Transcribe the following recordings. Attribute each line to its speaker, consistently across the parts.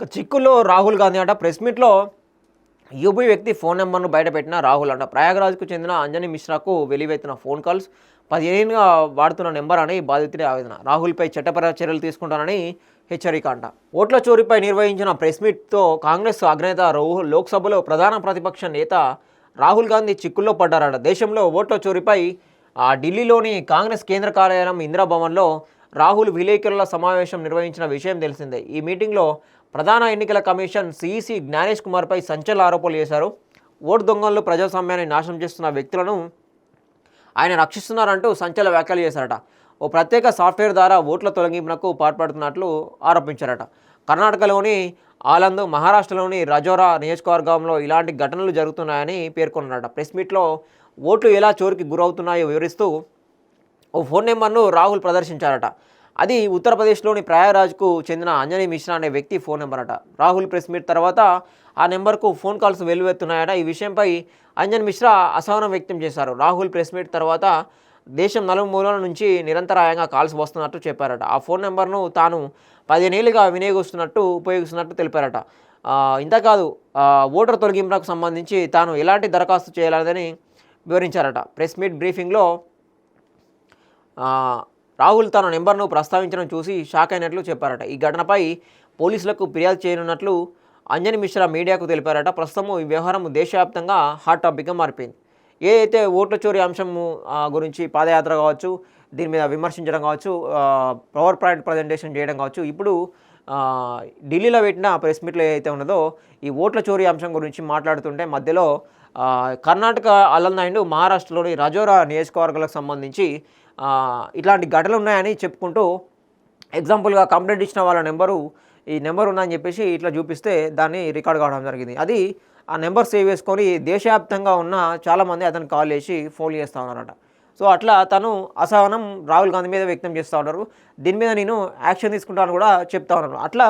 Speaker 1: ఇక చిక్కుల్లో రాహుల్ గాంధీ అంట. ప్రెస్ మీట్లో యూపీ వ్యక్తి ఫోన్ నెంబర్ను బయటపెట్టిన రాహుల్ అంట. ప్రయాగరాజ్కు చెందిన అంజనీ మిశ్రాకు వెలివెత్తిన ఫోన్ కాల్స్. పదిహేనుగా వాడుతున్న నెంబర్ అని బాధితుడి ఆవేదన. రాహుల్పై చట్టపర చర్యలు తీసుకుంటానని హెచ్చరిక అంట. ఓట్ల చోరీపై నిర్వహించిన ప్రెస్ మీట్తో కాంగ్రెస్ అగ్రనేత రాహుల్ లోక్సభలో ప్రధాన ప్రతిపక్ష నేత రాహుల్ గాంధీ చిక్కుల్లో పడ్డారట. దేశంలో ఓట్ల చోరీపై ఆ ఢిల్లీలోని కాంగ్రెస్ కేంద్ర కార్యాలయం ఇందిరాభవన్లో రాహుల్ విలేకరుల సమావేశం నిర్వహించిన విషయం తెలిసిందే. ఈ మీటింగ్లో ప్రధాన ఎన్నికల కమిషన్ సిఈసి జ్ఞానేష్ కుమార్పై సంచలన ఆరోపణలు చేశారు. ఓటు దొంగలు ప్రజాస్వామ్యాన్ని నాశనం చేస్తున్న వ్యక్తులను ఆయన రక్షిస్తున్నారంటూ సంచలన వ్యాఖ్యలు చేశారట. ఓ ప్రత్యేక సాఫ్ట్వేర్ ద్వారా ఓట్ల తొలగింపునకు పాల్పడుతున్నట్లు ఆరోపించారట. కర్ణాటకలోని ఆలంద్ మహారాష్ట్రలోని రజోరా నియోజకవర్గంలో ఇలాంటి ఘటనలు జరుగుతున్నాయని పేర్కొన్నారట. ప్రెస్ మీట్లో ఓట్లు ఎలా చోరికి గురవుతున్నాయో వివరిస్తూ ఓ ఫోన్ నెంబర్ను రాహుల్ ప్రదర్శించారట. అది ఉత్తరప్రదేశ్లోని ప్రయాగరాజ్కు చెందిన అంజనీ మిశ్రా అనే వ్యక్తి ఫోన్ నెంబర్ అట రాహుల్ ప్రెస్ మీట్ తర్వాత ఆ నెంబర్కు ఫోన్ కాల్స్ వెల్లువెత్తున్నాయట. ఈ విషయంపై అంజన్ మిశ్రా అసహనం వ్యక్తం చేశారు. రాహుల్ ప్రెస్ మీట్ తర్వాత దేశం నలుమూలల నుంచి నిరంతరాయంగా కాల్స్ వస్తున్నట్టు చెప్పారట. ఆ ఫోన్ నెంబర్ను తాను పదిహేనేళ్ళుగా వినియోగిస్తున్నట్టు ఉపయోగిస్తున్నట్టు తెలిపారట. ఇంతకాదు ఓటర్ తొలగింపునకు సంబంధించి తాను ఎలాంటి దరఖాస్తు చేయాలని వివరించారట. ప్రెస్ మీట్ బ్రీఫింగ్లో రాహుల్ తన నెంబర్ను ప్రస్తావించడం చూసి షాక్ అయినట్లు చెప్పారట. ఈ ఘటనపై పోలీసులకు ఫిర్యాదు చేయనున్నట్లు అంజని మిశ్రా మీడియాకు తెలిపారట. ప్రస్తుతం ఈ వ్యవహారం దేశవ్యాప్తంగా హాట్ టాపిక్గా మారిపోయింది. ఏదైతే ఓట్ల చోరీ అంశం గురించి పాదయాత్ర కావచ్చు దీని మీద విమర్శించడం కావచ్చు పవర్ పాయింట్ ప్రజెంటేషన్ చేయడం కావచ్చు ఇప్పుడు ఢిల్లీలో పెట్టిన ప్రెస్ మీట్లో ఏదైతే ఉన్నదో ఈ ఓట్ల చోరీ అంశం గురించి మాట్లాడుతుంటే మధ్యలో కర్ణాటక అల్లనాయుడు మహారాష్ట్రలోని రజోరా నియోజకవర్గాలకు సంబంధించి ఇట్లాంటి ఘటనలు ఉన్నాయని చెప్పుకుంటూ ఎగ్జాంపుల్గా కంప్లైంట్ ఇచ్చిన వాళ్ళ నెంబరు ఈ నెంబర్ ఉందని చెప్పేసి ఇట్లా చూపిస్తే దాన్ని రికార్డ్ కావడం జరిగింది. అది ఆ నెంబర్ సేవ్ చేసుకొని దేశవ్యాప్తంగా ఉన్న చాలామంది అతను కాల్ చేసి ఫోన్ చేస్తూ ఉన్నారట. సో అట్లా తను అసహనం రాహుల్ గాంధీ మీద వ్యక్తం చేస్తూ ఉన్నారు. దీని మీద నేను యాక్షన్ తీసుకుంటాను కూడా చెప్తా ఉన్నాను. అట్లా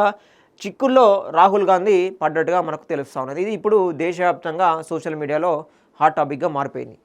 Speaker 1: చిక్కుల్లో రాహుల్ గాంధీ పడ్డట్టుగా మనకు తెలుస్తూ ఉన్నది. ఇది ఇప్పుడు దేశవ్యాప్తంగా సోషల్ మీడియాలో హాట్ టాపిక్గా మారిపోయింది.